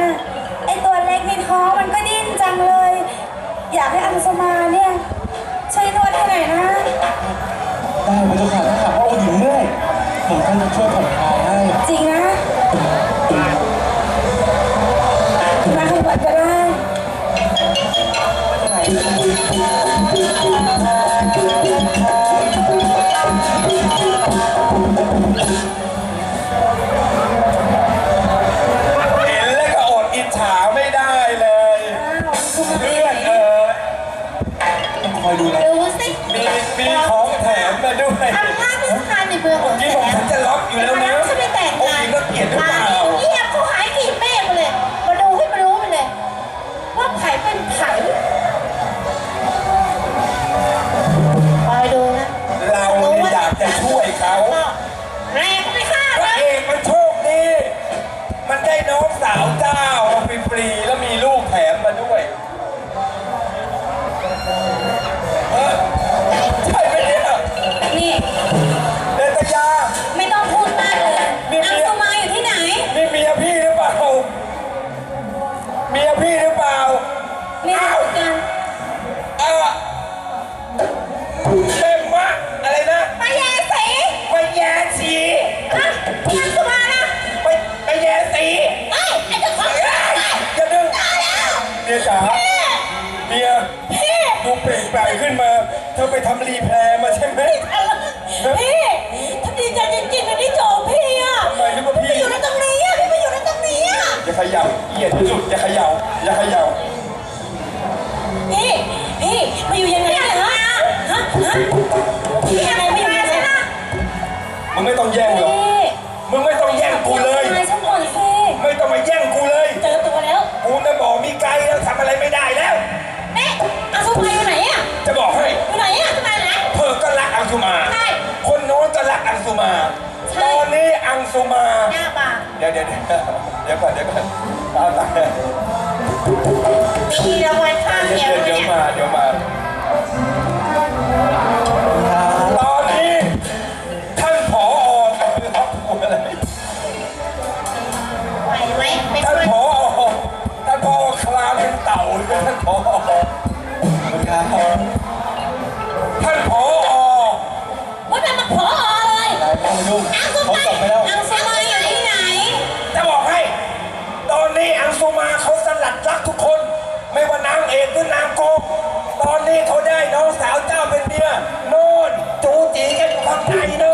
น่ะไอตัวเล็กในท้องมันก็ดิ้นจังเลย อยากให้อังสมาเนี่ยช่วยนวดให้หน่อยนะ ได้พระเจ้าค่าถ้าหากว่าคุณหญิงเมื่อยหมท่านจะช่วยผ่อนคลายให้จริงนะมาขบวนก็ได้ไหน สาวเจ้ามาฟรีๆแล้วมีลูกแถมมาด้วยเออใช่ไหมเนี่ยนี่ เดนตยา ไม่ต้องพูดมาเลยอังสุมาอยู่ที่ไหน นี่เมียพี่หรือเปล่า เมียพี่หรือเปล่า ไม่รู้กัน เออ เดี๋ยวมาเดี๋ยวมาตอนนี้ท่านผอคือคผอท่านผอท่านผอคลานเป็นเต่อท่านผอท่านผอว่ามัมาขออรลูก เอกด้วนามกูตอนนี้เขาได้น้องสาวเจ้าเป็นเมียโน่นจูจีกันอยู่ข้ในเนอะ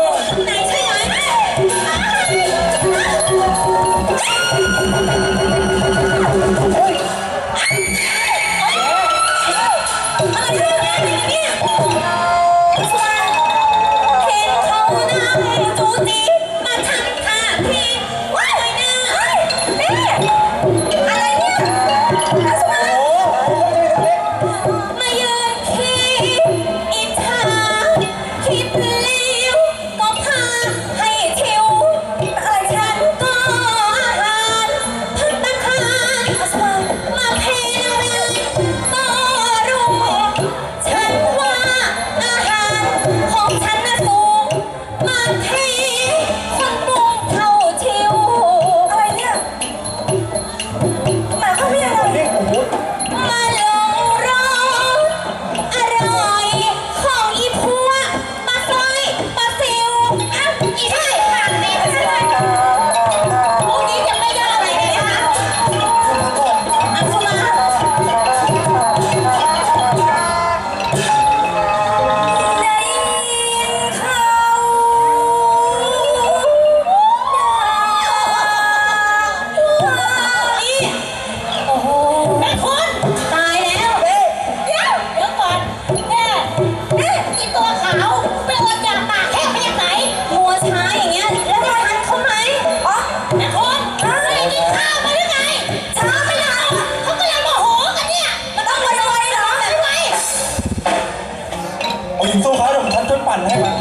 เอาหินสู้เขาเดี๋ยวผมทัดช่วยปั่นให้มา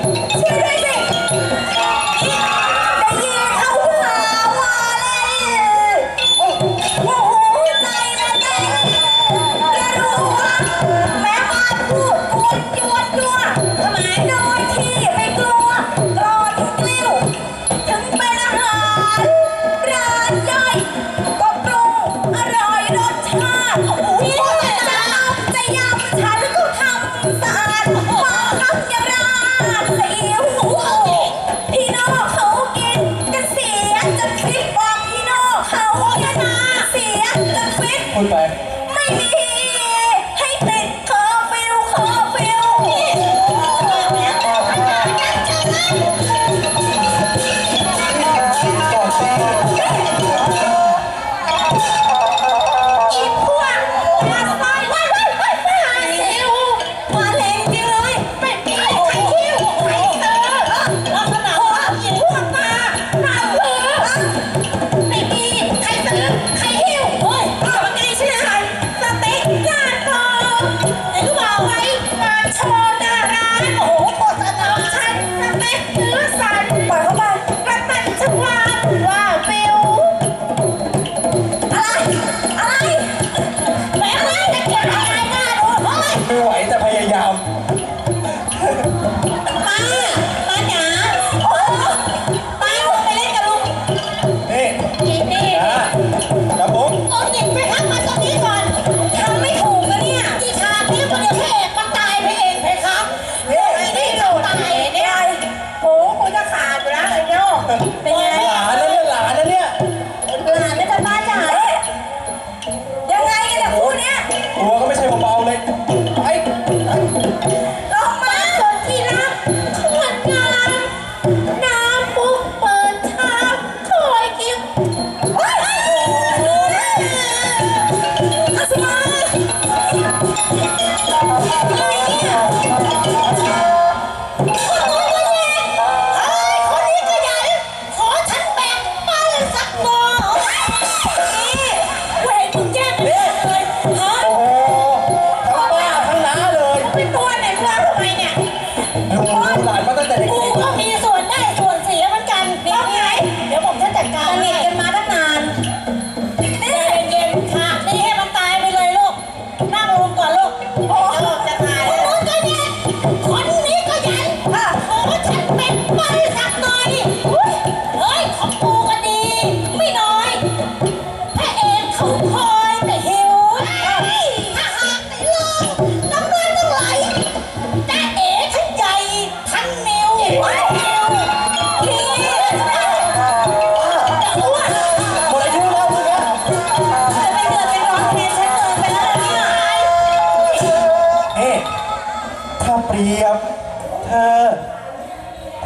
会败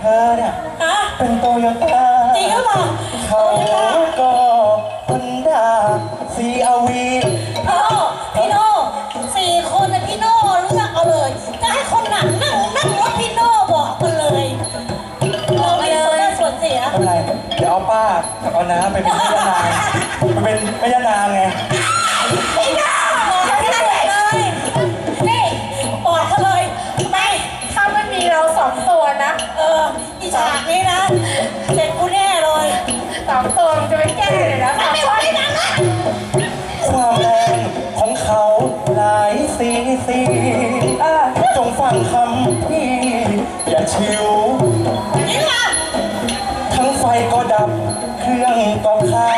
ธอเนี่ยเป็นโตโยต้าจริงหรือเปล่าเขาก็พันดาซีอาวีโอ้พี่โน่สี่คนนะพี่โน่รู้จักเอาเลยจะให้คนหนักนั่งนั่งรถพี่โน่บอกไปเลยเราไม่สนไส่วนเสีย ไม่เป็นไร เดี๋ยวเอาป้าเอาน้าไปเป็นแม่ยานางไปเป็นแม่ยานางไง สองตัวมจะไม่แก้เลยนะไม่ไหวนะความแรงของเขาหลายสีสีจงฟังคำพี่อย่าชิว ทั้งไฟก็ดับ เครื่องก็ค้าง